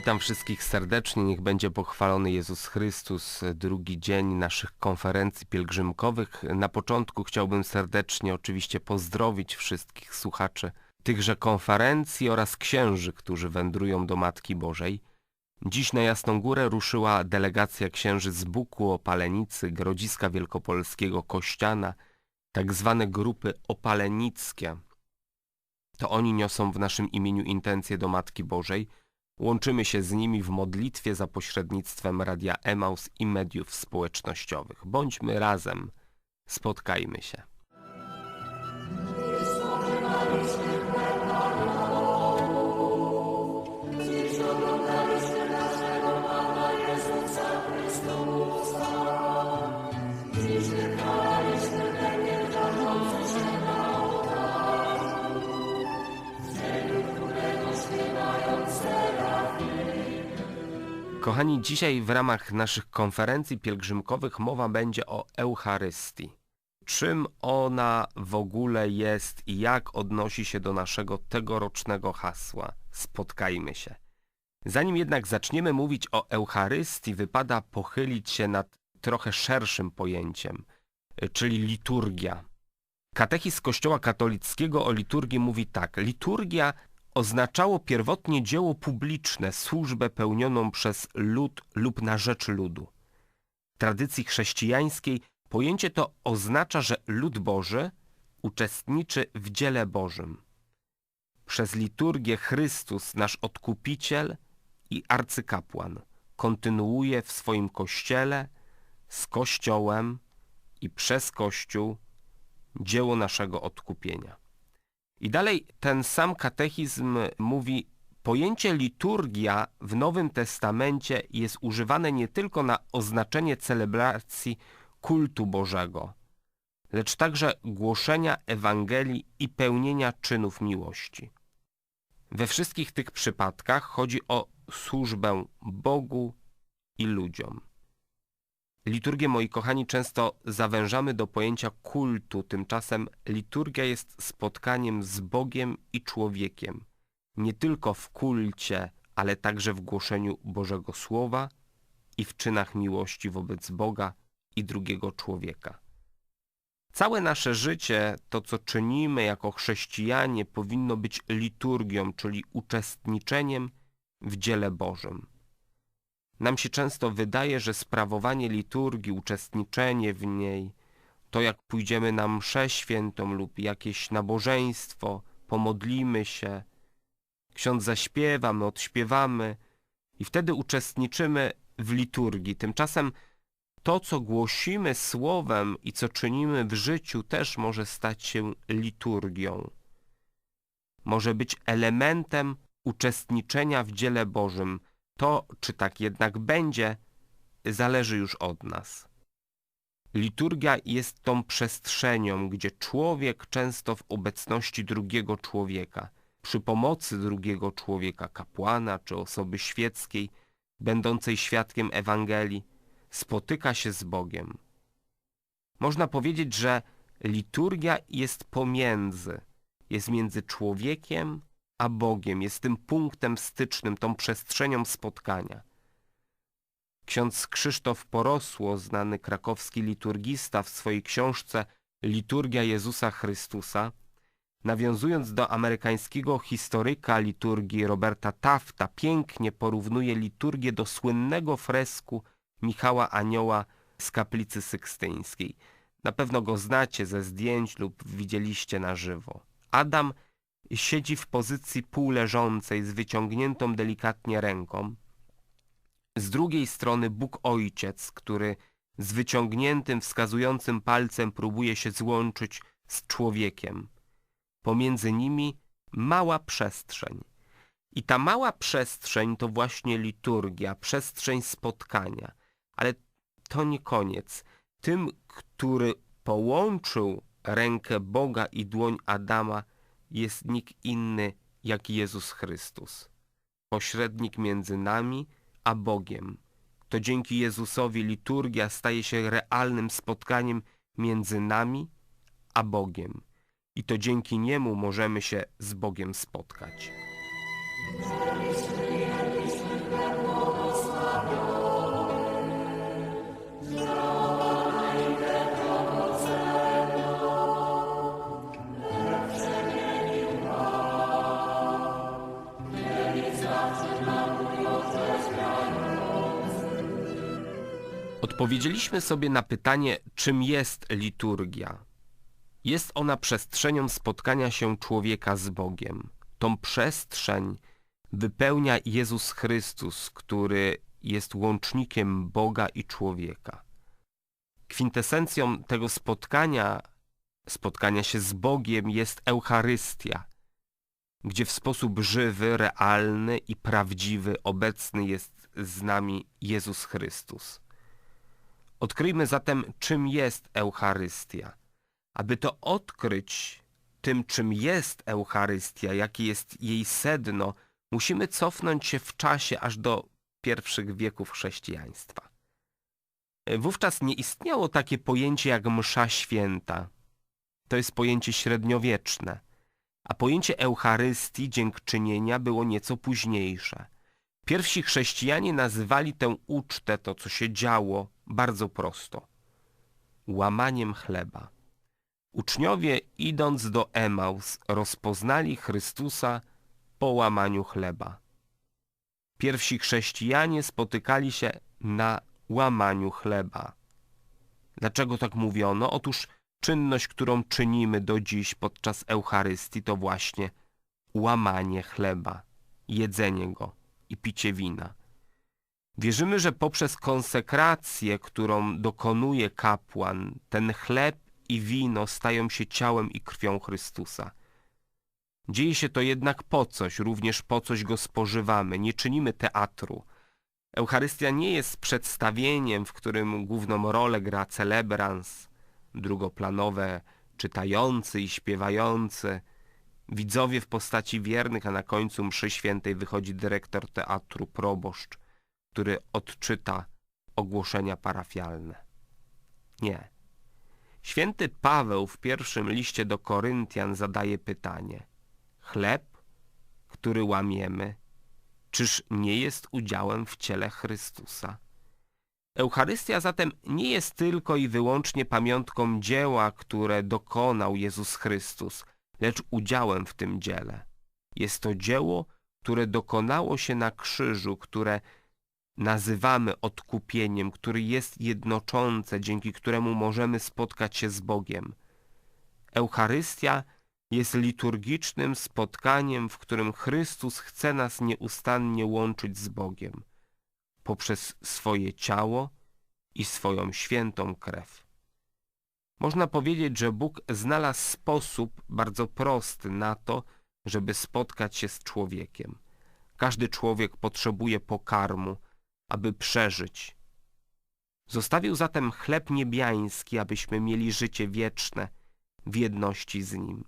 Witam wszystkich serdecznie, niech będzie pochwalony Jezus Chrystus, drugi dzień naszych konferencji pielgrzymkowych. Na początku chciałbym serdecznie oczywiście pozdrowić wszystkich słuchaczy tychże konferencji oraz księży, którzy wędrują do Matki Bożej. Dziś na Jasną Górę ruszyła delegacja księży z Buku, Opalenicy, Grodziska Wielkopolskiego, Kościana, tak zwane grupy opalenickie. To oni niosą w naszym imieniu intencje do Matki Bożej – Łączymy się z nimi w modlitwie za pośrednictwem Radia Emaus i mediów społecznościowych. Bądźmy razem, spotkajmy się. Kochani, dzisiaj w ramach naszych konferencji pielgrzymkowych mowa będzie o Eucharystii. Czym ona w ogóle jest i jak odnosi się do naszego tegorocznego hasła Spotkajmy się. Zanim jednak zaczniemy mówić o Eucharystii, wypada pochylić się nad trochę szerszym pojęciem, czyli liturgia. Katechizm Kościoła katolickiego o liturgii mówi tak. Liturgia oznaczało pierwotnie dzieło publiczne, służbę pełnioną przez lud lub na rzecz ludu. W tradycji chrześcijańskiej pojęcie to oznacza, że lud Boży uczestniczy w dziele Bożym. Przez liturgię Chrystus, nasz Odkupiciel i arcykapłan, kontynuuje w swoim Kościele, z Kościołem i przez Kościół dzieło naszego odkupienia. I dalej ten sam katechizm mówi, pojęcie liturgia w Nowym Testamencie jest używane nie tylko na oznaczenie celebracji kultu Bożego, lecz także głoszenia Ewangelii i pełnienia czynów miłości. We wszystkich tych przypadkach chodzi o służbę Bogu i ludziom. Liturgię, moi kochani, często zawężamy do pojęcia kultu, tymczasem liturgia jest spotkaniem z Bogiem i człowiekiem. Nie tylko w kulcie, ale także w głoszeniu Bożego Słowa i w czynach miłości wobec Boga i drugiego człowieka. Całe nasze życie, to co czynimy jako chrześcijanie, powinno być liturgią, czyli uczestniczeniem w dziele Bożym. Nam się często wydaje, że sprawowanie liturgii, uczestniczenie w niej, to jak pójdziemy na mszę świętą lub jakieś nabożeństwo, pomodlimy się, ksiądz zaśpiewa, my odśpiewamy i wtedy uczestniczymy w liturgii. Tymczasem to, co głosimy słowem i co czynimy w życiu też może stać się liturgią. Może być elementem uczestniczenia w dziele Bożym, to, czy tak jednak będzie, zależy już od nas. Liturgia jest tą przestrzenią, gdzie człowiek często w obecności drugiego człowieka, przy pomocy drugiego człowieka, kapłana czy osoby świeckiej, będącej świadkiem Ewangelii, spotyka się z Bogiem. Można powiedzieć, że liturgia jest pomiędzy, jest między człowiekiem a Bogiem, jest tym punktem stycznym, tą przestrzenią spotkania. Ksiądz Krzysztof Porosło, znany krakowski liturgista w swojej książce Liturgia Jezusa Chrystusa, nawiązując do amerykańskiego historyka liturgii Roberta Tafta, pięknie porównuje liturgię do słynnego fresku Michała Anioła z kaplicy sykstyńskiej. Na pewno go znacie ze zdjęć lub widzieliście na żywo. Adam siedzi w pozycji półleżącej z wyciągniętą delikatnie ręką. Z drugiej strony Bóg Ojciec, który z wyciągniętym, wskazującym palcem próbuje się złączyć z człowiekiem. Pomiędzy nimi mała przestrzeń. I ta mała przestrzeń to właśnie liturgia, przestrzeń spotkania. Ale to nie koniec. Tym, który połączył rękę Boga i dłoń Adama, jest nikt inny jak Jezus Chrystus, pośrednik między nami a Bogiem. To dzięki Jezusowi liturgia staje się realnym spotkaniem między nami a Bogiem. I to dzięki Niemu możemy się z Bogiem spotkać. Odpowiedzieliśmy sobie na pytanie, czym jest liturgia. Jest ona przestrzenią spotkania się człowieka z Bogiem. Tą przestrzeń wypełnia Jezus Chrystus, który jest łącznikiem Boga i człowieka. Kwintesencją tego spotkania, spotkania się z Bogiem jest Eucharystia, gdzie w sposób żywy, realny i prawdziwy obecny jest z nami Jezus Chrystus. Odkryjmy zatem, czym jest Eucharystia. Aby to odkryć tym, czym jest Eucharystia, jakie jest jej sedno, musimy cofnąć się w czasie aż do pierwszych wieków chrześcijaństwa. Wówczas nie istniało takie pojęcie jak msza święta. To jest pojęcie średniowieczne. A pojęcie Eucharystii, dziękczynienia, było nieco późniejsze. Pierwsi chrześcijanie nazywali tę ucztę, to co się działo, bardzo prosto. Łamaniem chleba. Uczniowie, idąc do Emaus, rozpoznali Chrystusa po łamaniu chleba. Pierwsi chrześcijanie spotykali się na łamaniu chleba. Dlaczego tak mówiono? Otóż czynność, którą czynimy do dziś podczas Eucharystii to właśnie łamanie chleba, jedzenie go i picie wina. Wierzymy, że poprzez konsekrację, którą dokonuje kapłan, ten chleb i wino stają się ciałem i krwią Chrystusa. Dzieje się to jednak po coś, również po coś go spożywamy, nie czynimy teatru. Eucharystia nie jest przedstawieniem, w którym główną rolę gra celebrans, drugoplanowe czytający i śpiewający, widzowie w postaci wiernych, a na końcu mszy świętej wychodzi dyrektor teatru, proboszcz, który odczyta ogłoszenia parafialne. Nie. Święty Paweł w pierwszym liście do Koryntian zadaje pytanie. Chleb, który łamiemy, czyż nie jest udziałem w ciele Chrystusa? Eucharystia zatem nie jest tylko i wyłącznie pamiątką dzieła, które dokonał Jezus Chrystus, lecz udziałem w tym dziele. Jest to dzieło, które dokonało się na krzyżu, które nazywamy odkupieniem, który jest jednoczące, dzięki któremu możemy spotkać się z Bogiem. Eucharystia jest liturgicznym spotkaniem, w którym Chrystus chce nas nieustannie łączyć z Bogiem poprzez swoje ciało i swoją świętą krew. Można powiedzieć, że Bóg znalazł sposób bardzo prosty na to, żeby spotkać się z człowiekiem. Każdy człowiek potrzebuje pokarmu, aby przeżyć. Zostawił zatem chleb niebiański, abyśmy mieli życie wieczne w jedności z Nim.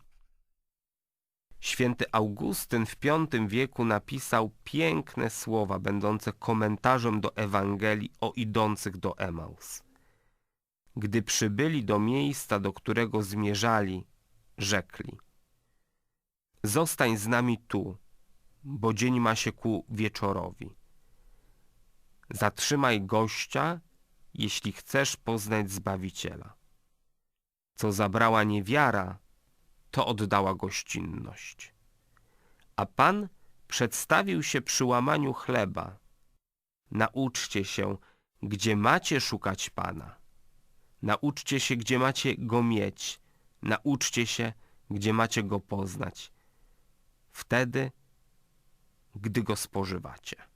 Święty Augustyn w V wieku napisał piękne słowa będące komentarzem do Ewangelii o idących do Emaus. Gdy przybyli do miejsca, do którego zmierzali, rzekli Zostań z nami tu, bo dzień ma się ku wieczorowi. Zatrzymaj gościa, jeśli chcesz poznać Zbawiciela. Co zabrała niewiara, to oddała gościnność. A Pan przedstawił się przy łamaniu chleba. Nauczcie się, gdzie macie szukać Pana. Nauczcie się, gdzie macie Go mieć. Nauczcie się, gdzie macie Go poznać. Wtedy, gdy Go spożywacie.